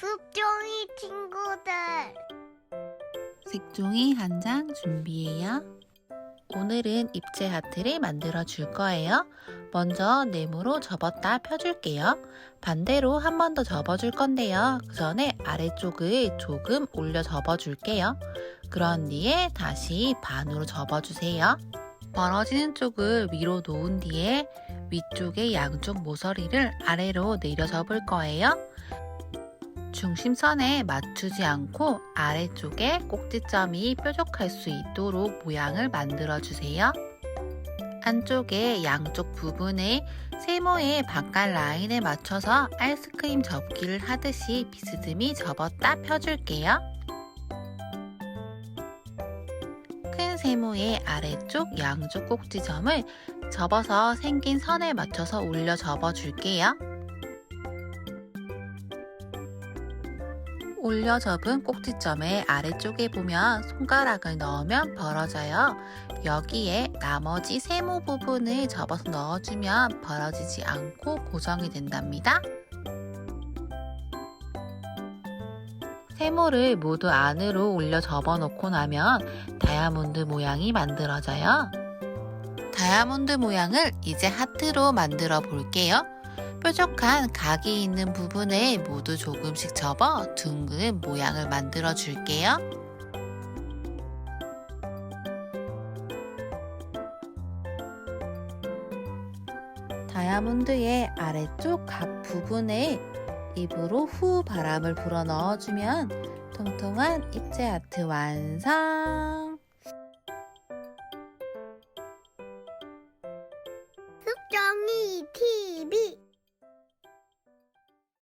숲종이 친구들. 색종이 한 장 준비해요. 오늘은 입체 하트를 만들어 줄 거예요. 먼저 네모로 접었다 펴줄게요. 반대로 한 번 더 접어줄 건데요. 그 전에 아래쪽을 조금 올려 접어줄게요. 그런 뒤에 다시 반으로 접어주세요. 벌어지는 쪽을 위로 놓은 뒤에 위쪽의 양쪽 모서리를 아래로 내려 접을 거예요. 중심선에 맞추지 않고 아래쪽에 꼭지점이 뾰족할 수 있도록 모양을 만들어 주세요. 안쪽에 양쪽 부분에 세모의 바깥 라인에 맞춰서 아이스크림 접기를 하듯이 비스듬히 접었다 펴줄게요. 큰 세모의 아래쪽 양쪽 꼭지점을 접어서 생긴 선에 맞춰서 올려 접어 줄게요. 올려 접은 꼭지점의 아래쪽에 보면 손가락을 넣으면 벌어져요. 여기에 나머지 세모 부분을 접어서 넣어주면 벌어지지 않고 고정이 된답니다. 세모를 모두 안으로 올려 접어 놓고 나면 다이아몬드 모양이 만들어져요. 다이아몬드 모양을 이제 하트로 만들어 볼게요. 뾰족한 각이 있는 부분에 모두 조금씩 접어 둥근 모양을 만들어 줄게요. 다이아몬드의 아래쪽 각 부분에 입으로 후 바람을 불어 넣어주면 통통한 입체 아트 완성! 숙정이 TV